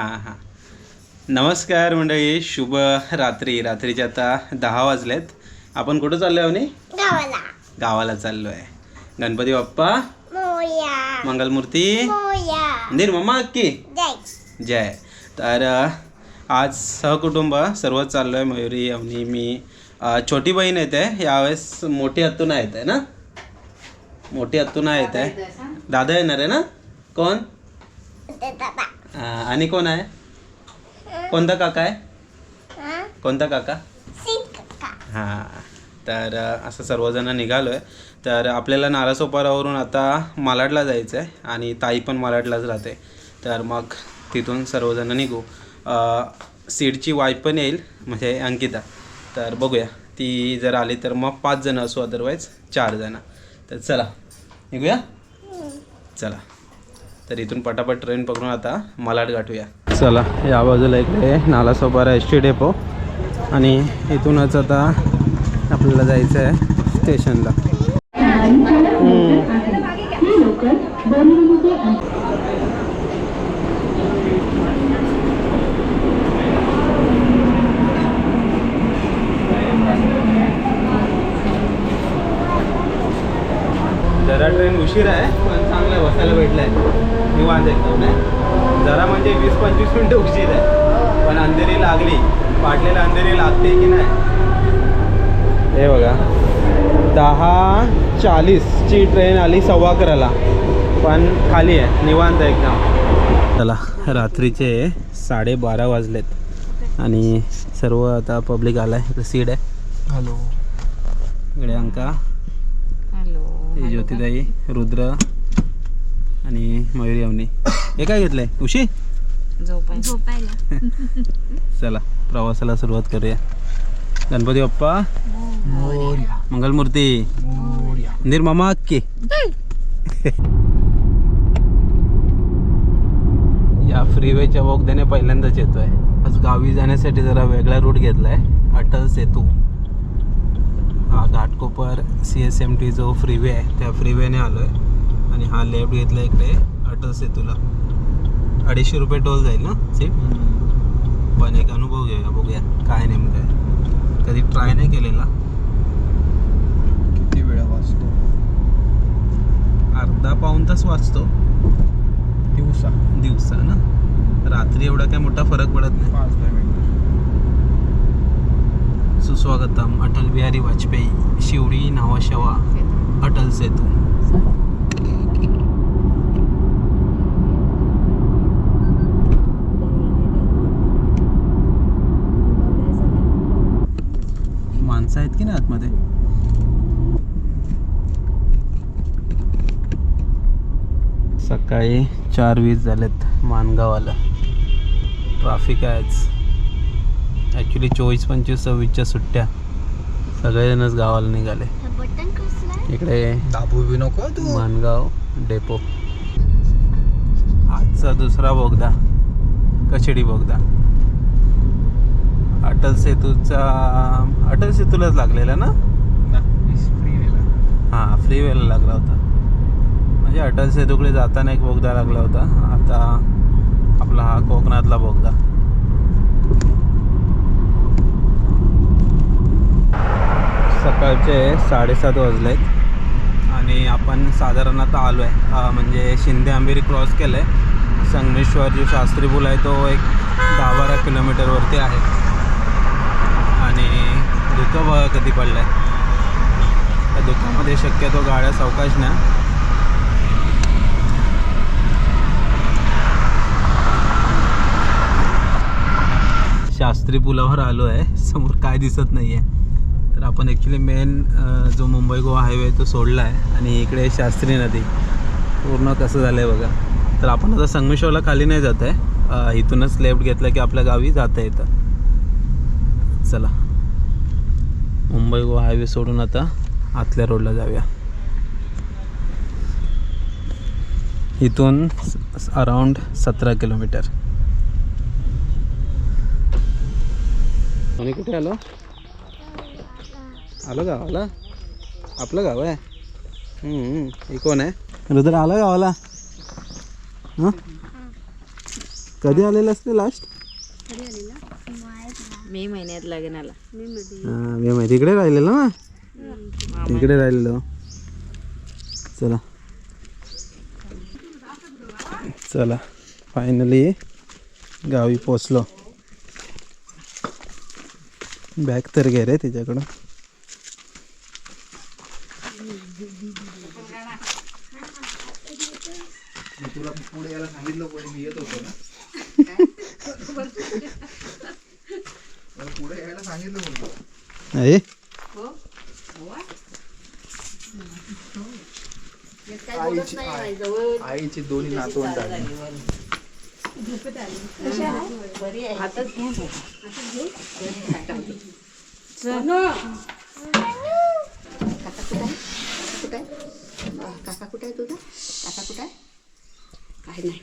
हां हां. नमस्कार मंडळी शुभ रात्री. रात्रीचे आता दहा वाजलेत. आपण कुठं चाललो आहे गावाला. गावाला चाललो आहे गणपती बाप्पा? मोया. मंगलमूर्ती? मोया. मंदिर मम्मा अक्की? जय. जय. तर आज सहकुटुंब सर्वच चाललो आहे मयुरी अवनी मी. छोटी बहीण येते यावेळेस मोठी अत्तुना येत आहे ना? मोठी अत्तुना येत आहे. दादा येणार आहे ना? कोण? आणि कोण आहे? कोणता काका आहे? कोणता काका? हां तर अ, असं सर्वजण निघालो आहे तर आपल्याला नालासोपारावरून आता मालाडला जायचं आहे आणि ताई पण मालाडलाच राहते. तर मग तिथून सर्वजण निघू. अ, सीडची वाईफ पण येईल म्हणजे अंकिता. तर बघूया. ती जर आली तर मग पाच जण असू अदरवाईज चार जण. तर चला. निघूया? चला. तर इथून पटापट ट्रेन पकडून आता मालाड गाठूया चला या बाजूला इकडे नालासोपारा एस टी डेपो. आणि इथूनच आता आपल्याला जायचं आहे स्टेशनला. जरा ट्रेन उशीर आहे पण चांगलं बसायला भेटलं आहे निवांत एकदम नाही जरा म्हणजे वीस पंचवीस मिनटं उशीर आहे. पण अंधेरी लागली. वाटलेलं अंधेरी लागते की नाही? हे बघा. दहा चाळीसची ट्रेन आली सव्वा अकराला. पण खाली आहे. निवांत एकदम. चला रात्रीचे साडेबारा वाजलेत. आणि सर्व आता पब्लिक आलं आहे इकडे सीट आहे. हॅलो. इकडे अंका. हॅलो. हे ज्योतिताई रुद्र आणि मयुरी अवनी. हे काय घेतलंय? उशी? झोपायला. चला प्रवासाला सुरुवात करूया. गणपती बाप्पा. मोर्या. मंगलमूर्ती. मोर्या. मंदिर मामा अक्की या फ्रीवेच्या बोगद्याने पहिल्यांदाच येतोय. आज गावी जाण्यासाठी जरा वेगळा रूट घेतलाय. अटल सेतू. हा Ghatkopar C S M T जो फ्रीवे आहे त्या फ्रीवेने आलोय. आणि हा लेफ्ट घेतला इकडे. अटल सेतूला. अडीचशे रुपये टोल जाईल ना सीट पण एक अनुभव घेऊया बघूया. काय नेमकं आहे. कधी ट्राय नाही केलेला. किती वेळा वाचतो? अर्धा पाऊन तास वाचतो. दिवसा. दिवसा ना? रात्री एवढा काय मोठा फरक पडत नाही. पाच दहा मिनिटं. सुस्वागतम. अटल बिहारी वाजपेयी. शिवडी नावाशेवा. अटल सेतू. माणसं आहेत की ना आतमध्ये? सकाळी चार वीस झालेत मानगावाला ट्राफिक आहेच. ॲक्च्युली चोवीस पंचवीस सव्वीसच्या सुट्ट्या. सगळेजणच गावाला निघाले. बटन कसलं इकडे दाबू बी नको तू. मानगाव डेपो. आजचा दुसरा बोगदा. कचेडी बोगदा. अटल सेतूचा अटल सेतूलाच लागलेला ना? हां फ्रीवेला लागला होता. म्हणजे अटल सेतूकडे जाताना एक बोगदा लागला होता. आता आपला हा कोकणातला बोगदा. सकाळचे साडेसात वाजलेत. आणि आपण साधारण आता आलो आहे म्हणजे शिंदे आंबेरी क्रॉस केलं आहे संगमेश्वर जो शास्त्री पूल आहे तो एक दहा बारा किलोमीटरवरती आहे. आणि धुकं बघा कधी पडलं आहे त्या धुक्यामध्ये शक्यतो गाड्या सावकाश ना शास्त्री पुलावर आलो आहे समोर काय दिसत नाही आहे तर आपण ॲक्च्युली मेन जो मुंबई गोवा हायवे तो सोडला आहे आणि इकडे शास्त्री नदी. पूर्ण कसं झालं आहे बघा. तर आपण आता संगमेश्वरला खाली नाही जात आहे इथूनच लेफ्ट घेतलं की आपल्या गावी जाता येतं. चला. मुंबई गोवा हायवे सोडून आता आतल्या रोडला जाऊया. इथून अराउंड सतरा किलोमीटर. आणि कुठे आलो? आलं गावाला? आपलं गाव आहे? हे कोण आहे? रुद्र आलं गावाला? हां? कधी आलेलं असते लास्ट मे महिन्यात लग्नाला. हां मी माहिती इकडे राहिलेलो ना? इकडे राहिलेलो. चला. चला. फायनली गावी पोचलो. बॅग तर घे रे तिच्याकडं. आहे आईची दोन्ही नातवंड काका कुठे आहे तुझा? काका कुठे आहे? काही नाही.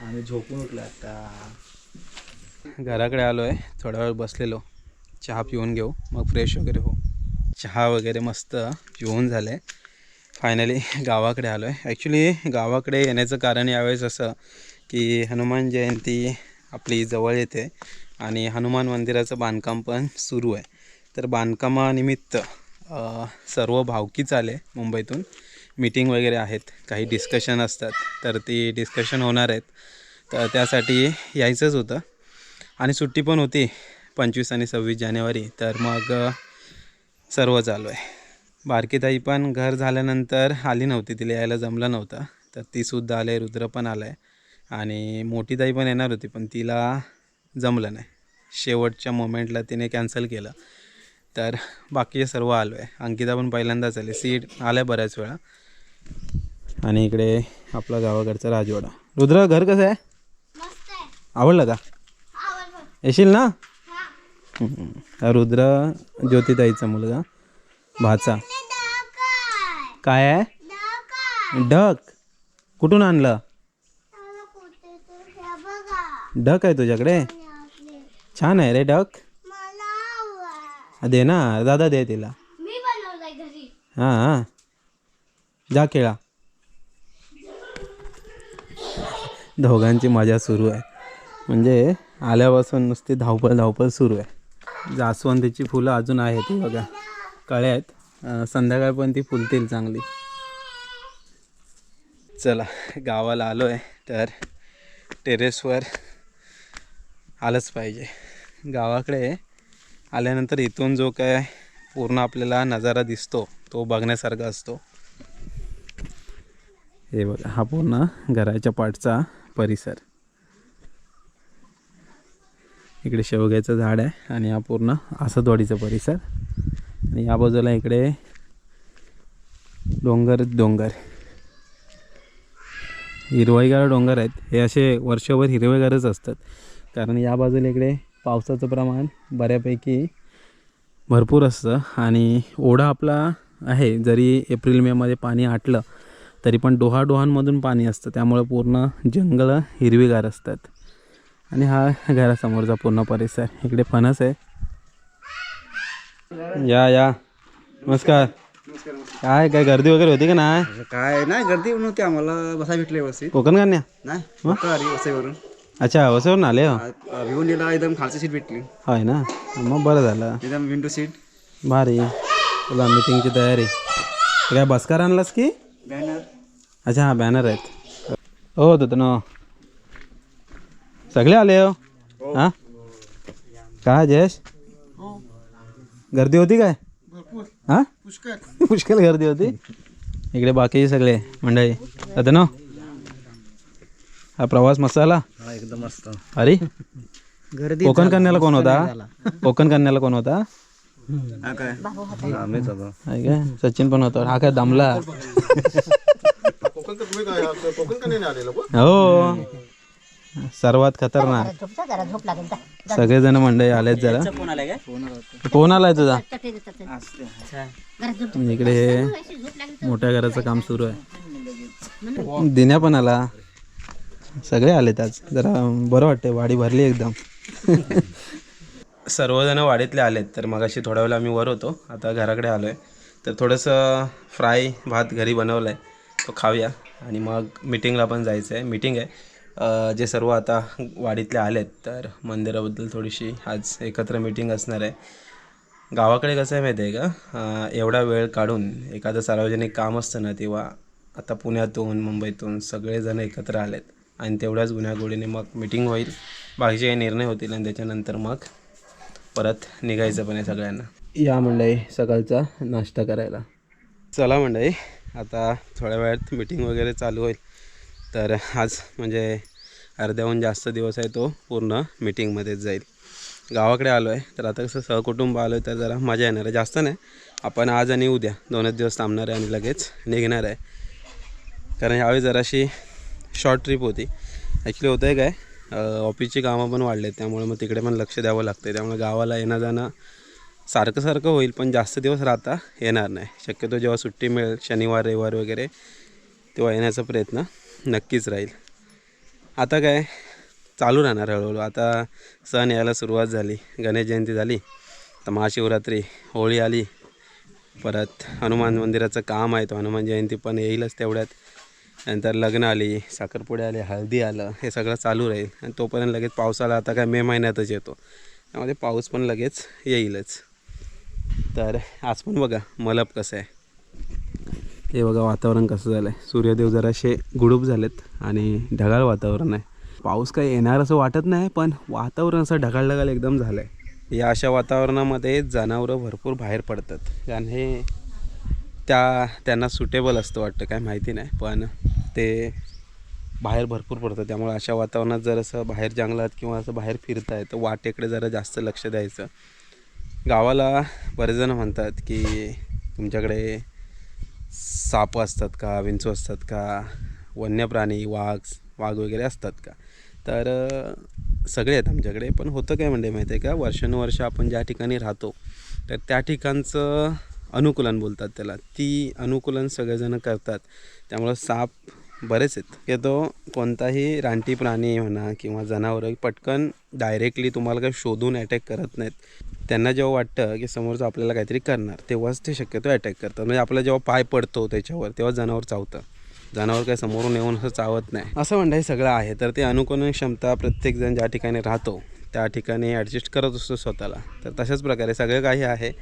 आम्ही झोपून उठलो आता. घराकडे आलो आहे थोडा वेळ बसलेलो. चहा पिऊन घेऊ मग फ्रेश वगैरे हो चहा वगैरे मस्त पिऊन झालं आहे फायनली गावाकडे आलो आहे ॲक्च्युली गावाकडे येण्याचं कारण यावेळेस असं की हनुमान जयंती आपली जवळ येते आणि हनुमान मंदिराचं बांधकाम पण सुरू आहे. तर बांधकामानिमित्त सर्व भावकीच आले मुंबईतून. मीटिंग वगैरे आहेत काही डिस्कशन असतात. तर ती डिस्कशन होणार आहेत. तर त्यासाठी यायचंच होतं. आणि सुट्टी पण होती पंचवीस आणि सव्वीस जानेवारी. तर मग सर्व चालू आहे. बारकी ताई पण घर झाल्यानंतर आली नव्हती तिला यायला जमलं नव्हतं. तर तीसुद्धा आले रुद्र पण आलं आहे आणि मोठी ताई पण येणार होती पण तिला जमलं नाही. शेवटच्या मोमेंटला तिने कॅन्सल केलं. तर बाकी सर्व आलो आहे अंकिता पण पहिल्यांदाच आली. सीट आल्या बऱ्याच वेळा. आणि इकडे आपला गावाकडचा राजवाडा. रुद्र घर कसं आहे. आवडलं का? येशील ना? हा रुद्र ज्योतिताईचा मुलगा. भाचा. काय आहे? ढक. कुठून आणलं? ढक आहे तुझ्याकडे? छान आहे रे ढक. दे ना दादा दे तिला. हां हां. जा खेळा. दोघांची मजा सुरू आहे. म्हणजे आल्यापासून नुसती धावपळ धावपळ सुरू आहे. जास्वंदीची फुलं अजून आहेत बघा. कळे आहेत. संध्याकाळपर्यंत संध्याकाळ पण ती फुलतील चांगली. चला गावाला आलो आहे तर टेरेसवर आलंच पाहिजे. गावाकडे आल्यानंतर इथून जो काय पूर्ण आपल्याला नजारा दिसतो तो बघण्यासारखा असतो. हे बघा हा पूर्ण घराच्या पाठचा परिसर. इकडे शेवग्याचं झाड आहे आणि हा पूर्ण आसदवाडीचा परिसर. आणि या बाजूला इकडे डोंगर डोंगर. हिरवाईगार डोंगर आहेत. हे असे वर्षभर हिरवेगारच असतात. कारण या बाजूला इकडे पावसाचं प्रमाण बऱ्यापैकी भरपूर असतं. आणि ओढा आपला आहे. जरी एप्रिल मेमध्ये पाणी आटलं तरी पण डोहाडोहांमधून पाणी असतं. त्यामुळे पूर्ण जंगलं हिरवीगार असतात. आणि हा घरासमोरचा पूर्ण परिसर. इकडे फणस आहे. या या. नमस्कार. काय काय गर्दी वगैरे होती का नाही? काय नाही गर्दी नव्हती आम्हाला. बसा भेटले व्यवस्थित. कोकण कन्या? नाही वसईवरून. अच्छा वसवरून आले हो? भिवंडीला एकदम खालची सीट भेटली. होय ना? मग बरं झालं. एकदम विंडो सीट. भारी. तुला मीटिंगची तयारी. काय बसकार आणलास की? बॅनर. अच्छा हां बॅनर आहेत. हो होतं ना. सगळे आले हो? हां. काय जयेश? गर्दी होती काय? हां? पुष्कळ. गर्दी होती? इकडे बाकी सगळे मंडळी. आता ना हा प्रवास मसाला एकदम मस्त. अरे? गर्दी कोकण कन्याला कोण होता? कोकण कन्याला कोण होता? हा काय? सचिन पण होता. हा काय दमला? हो. सर्वात खतरनाक. सगळेजण मंडळी आलेत जरा. फोन आलाय तुझा? इकडे हे मोठ्या घराचं काम सुरू आहे. दिन्या पण आला. सगळे आलेत आज. जरा बरं वाटतंय वाडी भरली एकदम. सर्वजण वाडीतले आलेत तर मगाशी थोड्या वेळा आम्ही वर होतो. आता घराकडे आलो आहे तर थोडंसं फ्राय भात घरी बनवलं आहे तो खाऊया. आणि मग मिटिंगला पण जायचं आहे मिटिंग आहे. जे सर्व आता वाडीतले आलेत तर मंदिराबद्दल थोडीशी आज एकत्र मीटिंग असणार आहे. गावाकडे कसं आहे माहिती आहे का एवढा वेळ काढून एखादं सार्वजनिक काम असतं ना तेव्हा आता पुण्यातून मुंबईतून सगळेजण एकत्र आलेत. आणि तेवढ्याच गुन्ह्यागोडीने मग मीटिंग होईल. बाकीचे काही निर्णय होतील आणि त्याच्यानंतर मग परत निघायचं पण आहे सगळ्यांना. या मंडळी सकाळचा नाश्ता करायला. चला मंडळी आता थोड्या वेळात मीटिंग वगैरे चालू होईल. तर आज म्हणजे अर्ध्याहून जास्त दिवस आहे तो पूर्ण मीटिंगमध्येच जाईल. गावाकडे आलो आहे तर आता कसं सहकुटुंब आलो आहे तर जरा मजा येणार आहे. जास्त नाही आपण आज आणि उद्या दोनच दिवस थांबणार आहे आणि लगेच निघणार आहे. कारण ह्यावेळी जराशी शॉर्ट ट्रिप होती. ॲक्च्युली होतं आहे काय ऑफिसची कामं पण वाढले त्यामुळे मग तिकडे पण लक्ष द्यावं लागतं त्यामुळे गावाला येणं जाणं सारखं सारखं होईल पण जास्त दिवस राहता येणार नाही. शक्यतो जेव्हा सुट्टी मिळेल शनिवार रविवार वगैरे तेव्हा येण्याचा प्रयत्न नक्कीच राहील. आता काय? चालू राहणार हळूहळू. आता सण यायला सुरुवात झाली. गणेश जयंती झाली. तर महाशिवरात्री होळी आली. परत हनुमान मंदिराचं काम आहे. तो हनुमान जयंती पण येईलच तेवढ्यात. नंतर लग्न आली साखरपुडे आले हळदी आलं हे सगळं चालू राहील. आणि तोपर्यंत लगेच पावसाला आता काय मे महिन्यातच येतो. त्यामध्ये पाऊस पण लगेच येईलच. तर आज पण बघा मलप कसं आहे. ते बघा वातावरण कसं झालं आहे सूर्यदेव जरासे गुडूप झालेत आणि ढगाळ वातावरण आहे. पाऊस काही येणार असं वाटत नाही पण वातावरण असं ढगाळ ढगाळ एकदम झालं आहे या अशा वातावरणामध्ये जनावरं भरपूर बाहेर पडतात. कारण हे त्या त्यांना सुटेबल असतं वाटतं काय माहिती नाही. पण ते बाहेर भरपूर पडतं त्यामुळे अशा वातावरणात जर असं बाहेर जंगलात किंवा असं बाहेर फिरताय तर वाटेकडे जरा जास्त लक्ष द्यायचं. गावाला बरेच जण म्हणतात की तुमच्याकडे साप असतात का विंचू असतात का वन्य प्राणी वाघ वाघ वगैरे असतात का? तर सगळे आहेत आमच्याकडे पण होतं काय म्हणजे माहिती आहे का? वर्षानुवर्ष आपण ज्या ठिकाणी राहतो तर त्या ठिकाणचं अनुकूलन बोलतात त्याला. ती अनुकूलन सगळेजणं करतात. त्यामुळं साप बरेच आहेत. की तो कोणताही रानटी प्राणी म्हणा किंवा जनावरं पटकन डायरेक्टली तुम्हाला काही शोधून अटॅक करत नाहीत. त्यांना जेव्हा वाटतं की समोरचं आपल्याला काहीतरी करणार तेव्हाच ते शक्यतो अटॅक करतात. म्हणजे आपला जेव्हा पाय पडतो त्याच्यावर तेव्हा जनावर चावतं. जनावर काही समोरून येऊन असं चावत नाही. असं म्हणणं हे सगळं आहे. तर ते अनुकरण क्षमता प्रत्येकजण ज्या ठिकाणी राहतो त्या ठिकाणी ॲडजस्ट करत असतो स्वतःला. तर तशाच प्रकारे सगळं काही आहे.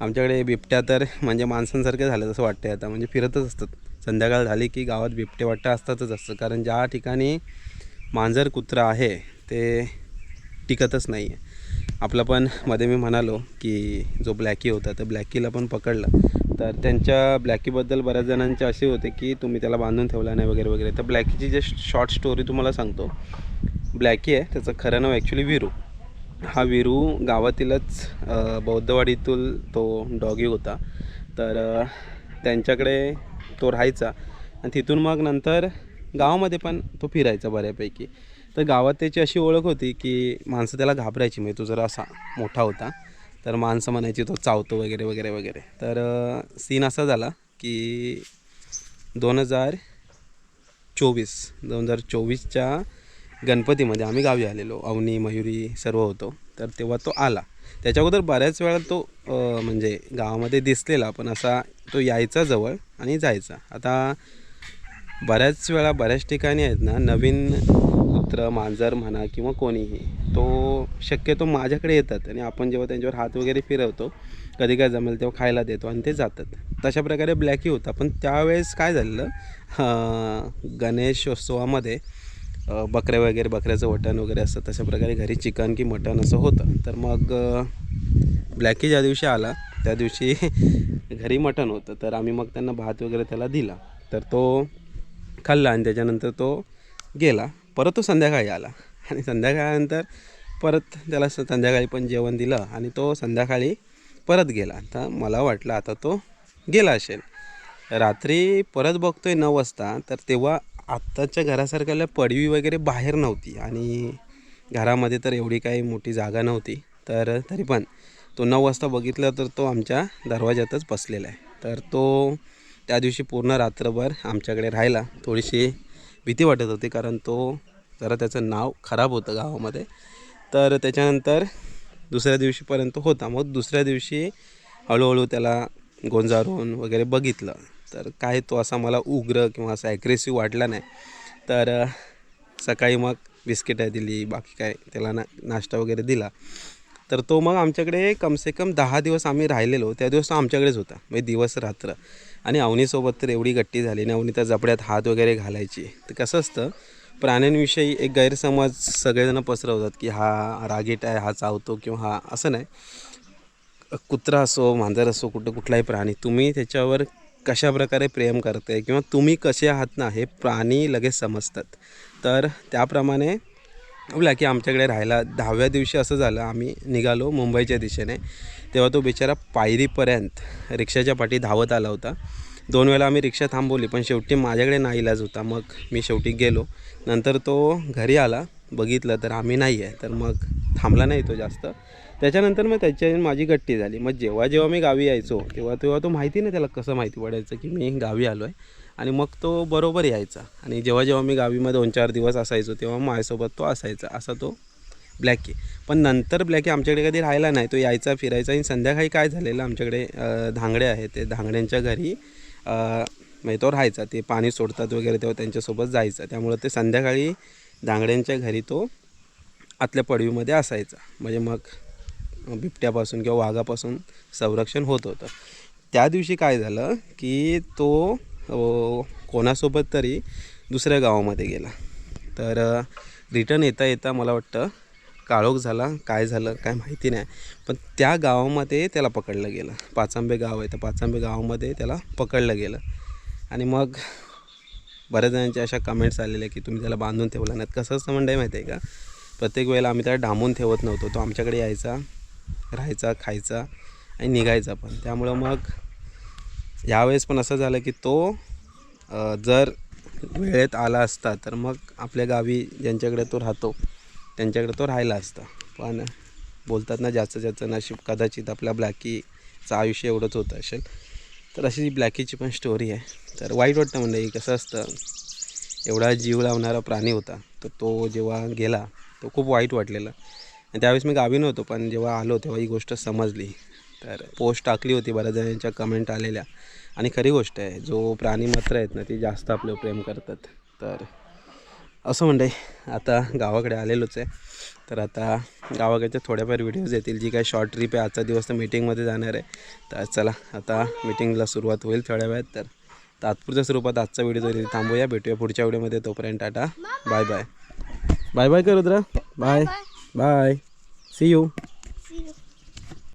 आमच्याकडे बिबट्या तर म्हणजे माणसांसारखे झाले असं वाटते आता. म्हणजे फिरतच असतात. संध्याकाळ झाली की गावात बिबटे वाटतं असतातच असतं कारण ज्या ठिकाणी मांजर कुत्रा आहे ते टिकतच नाही आहे आपलं पण मध्ये मी म्हणालो की जो ब्लॅकी होता तर ब्लॅकीला पण पकडलं. तर त्यांच्या ब्लॅकीबद्दल बऱ्याच जणांचे असे होते की तुम्ही त्याला बांधून ठेवला नाही वगैरे वगैरे. तर ब्लॅकीची जे शॉर्ट स्टोरी तुम्हाला सांगतो. ब्लॅकी आहे त्याचं खरं नाव ॲक्च्युली विरू. हा विरू गावातीलच बौद्धवाडीतून तो डॉगी होता. तर त्यांच्याकडे तो राहायचा. आणि तिथून मग नंतर गावामध्ये पण तो फिरायचा बऱ्यापैकी. तर गावात त्याची अशी ओळख होती की माणसं त्याला घाबरायची म्हणजे तो जरा असा मोठा होता. तर माणसं म्हणायची तो चावतो वगैरे वगैरे वगैरे. तर सीन असा झाला की दोन हजार चोवीस दोन हजार चोवीसच्या गणपतीमध्ये आम्ही गावी आलेलो. अवनी मयुरी सर्व होतो. तर तेव्हा तो आला. त्याच्या अगोदर बऱ्याच वेळा तो म्हणजे गावामध्ये दिसलेला पण असा तो यायचा जवळ. आणि जायचा. आता बऱ्याच वेळा बऱ्याच ठिकाणी आहेत ना नवीन कुत्र मांजर म्हणा किंवा कोणीही तो शक्यतो माझ्याकडे येतात आणि आपण जेव्हा त्यांच्यावर हात वगैरे फिरवतो कधी काय जमेल तेव्हा खायला देतो आणि ते जातात. तशा प्रकारे ब्लॅकी होता. पण त्यावेळेस काय झालेलं गणेशोत्सवामध्ये बकऱ्या वगैरे बकऱ्याचं वटण वगैरे असतं तशा प्रकारे घरी चिकन की मटण असं होतं. तर मग ब्लॅकी ज्या दिवशी आला त्या दिवशी घरी मटण होतं तर आम्ही मग त्यांना भात वगैरे त्याला दिला. तर तो खाल्ला आणि त्याच्यानंतर तो गेला. परत तो संध्याकाळी आला. आणि संध्याकाळनंतर परत त्याला संध्याकाळी पण जेवण दिलं आणि तो संध्याकाळी परत गेला. तर मला वाटलं आता तो गेला असेल. रात्री परत बघतोय नऊ वाजता तर तेव्हा आत्ताच्या घरासारख्याला पडवी वगैरे बाहेर नव्हती. आणि घरामध्ये तर एवढी काही मोठी जागा नव्हती. तर तरी पण तो नऊ वाजता बघितलं तर तो आमच्या दरवाज्यातच बसलेला आहे. तर तो त्या दिवशी पूर्ण रात्रभर आमच्याकडे राहिला. थोडीशी भीती वाटत होती कारण तो जरा त्याचं नाव खराब होतं गावामध्ये. तर त्याच्यानंतर दुसऱ्या दिवशीपर्यंत होता. मग दुसऱ्या दिवशी हळूहळू त्याला गोंजारून वगैरे बघितलं. तर काय तो असा मला उग्र किंवा असा ॲग्रेसिव्ह वाटला नाही. तर सकाळी मग बिस्किटं दिली बाकी काय त्याला ना नाश्ता वगैरे दिला. तर तो मग आमच्याकडे कमसे कम दहा दिवस आम्ही राहिलेलो. त्या दिवस तो आमच्याकडेच होता. म्हणजे दिवस रात्र. आणि अवनीसोबत तर एवढी गट्टी झाली ना अवनी त्या जपड्यात हात वगैरे घालायची. तर कसं असतं प्राण्यांविषयी एक गैरसमज सगळेजण पसरवतात की हा रागीट आहे हा चावतो किंवा हा असं नाही. कुत्रा असो मांजर असो कुठं कुठलाही प्राणी तुम्ही त्याच्यावर कशा प्रकारे प्रेम करते किंवा तुम्ही कसे आहात ना हे प्राणी लगेच समजतात. तर त्याप्रमाणे बोला की आमच्याकडे राहायला दहाव्या दिवशी असं झालं आम्ही निघालो मुंबईच्या दिशेने. तेव्हा तो बिचारा पायरीपर्यंत रिक्षाच्या पाठी धावत आला होता. दोन वेळा आम्ही रिक्षा थांबवली पण शेवटी माझ्याकडे ना इलाज होता. मग मी शेवटी गेलो. नंतर तो घरी आला बघितलं तर आम्ही नाही आहे तर मग थांबला नाही तो जास्त. त्याच्यानंतर मग त्याच्या माझी गट्टी झाली. मग जेव्हा जेव्हा मी गावी यायचो तेव्हा तेव्हा तो माहिती नाही त्याला कसं माहिती पडायचं की मी गावी आलो आहे आणि मग तो बरोबर यायचा. आणि जेव्हा जेव्हा मी गावीमध्ये दोन चार दिवस असायचो तेव्हा माझ्यासोबत तो असायचा. असा तो ब्लॅकी पण नंतर ब्लॅकी आमच्याकडे कधी राहिला नाही. तो यायचा फिरायचा आणि संध्याकाळी काय झालेलं आमच्याकडे धांगडे आहेत. ते धांगड्यांच्या घरी म्हणजे तो राहायचा. ते पाणी सोडतात वगैरे तेव्हा त्यांच्यासोबत जायचा. त्यामुळं ते संध्याकाळी धांगड्यांच्या घरी तो आतल्या पडवीमध्ये असायचा. म्हणजे मग बिबट्यापासून किंवा वाघापासून संरक्षण होत होतं. त्या दिवशी काय झालं की तो कोणासोबत तरी दुसऱ्या गावामध्ये गेला. तर रिटर्न येता येता मला वाटतं काळोख झाला काय झालं काय माहिती नाही. पण त्या गावामध्ये त्याला पकडलं गेलं. पाचांबे गाव आहे तर पाचांबे गावामध्ये त्याला पकडलं गेलं. आणि मग बऱ्याच जणांच्या अशा कमेंट्स आलेल्या की तुम्ही त्याला बांधून ठेवला नाहीत. कसं असतं म्हणजे माहिती आहे का? प्रत्येक वेळेला आम्ही त्याला डांबून ठेवत नव्हतो. तो आमच्याकडे यायचा राहायचा खायचा आणि निघायचा पण. त्यामुळं मग यावेळेस पण असं झालं की तो जर वेळेत आला असता तर मग आपल्या गावी ज्यांच्याकडे तो राहतो त्यांच्याकडे तो राहिला असता. पण बोलतात ना ज्याचं ज्याचं नशीब कदाचित आपल्या ब्लॅकीचं आयुष्य एवढंच होतं असेल. तर अशी ब्लॅकीची पण स्टोरी आहे. तर वाईट वाटतं म्हणजे कसं असतं एवढा जीव लावणारा प्राणी होता तर तो जेव्हा गेला तो खूप वाईट वाटलेला. आणि त्यावेळेस मी गावी नव्हतो पण जेव्हा आलो तेव्हा ही गोष्ट समजली. तर पोस्ट टाकली होती बऱ्याच जणांच्या कमेंट आलेल्या. आणि खरी गोष्ट आहे जो प्राणी मात्र आहेत ना ती जास्त आपलं प्रेम करतात. तर असं म्हणते आता गावाकडे आलेलोच आहे. तर आता गावाकडच्या थोड्याफार व्हिडिओज येतील जी काय शॉर्ट ट्रिप आहे आजचा दिवस तर मीटिंगमध्ये जाणार आहे. तर चला आता मीटिंगला सुरुवात होईल थोड्या वेळात. तर तात्पुरत्या स्वरूपात आजचा व्हिडिओ तरी थांबूया. भेटूया पुढच्या व्हिडिओमध्ये तोपर्यंत Tata. Bye bye bye bye कर Rudra bye bye see you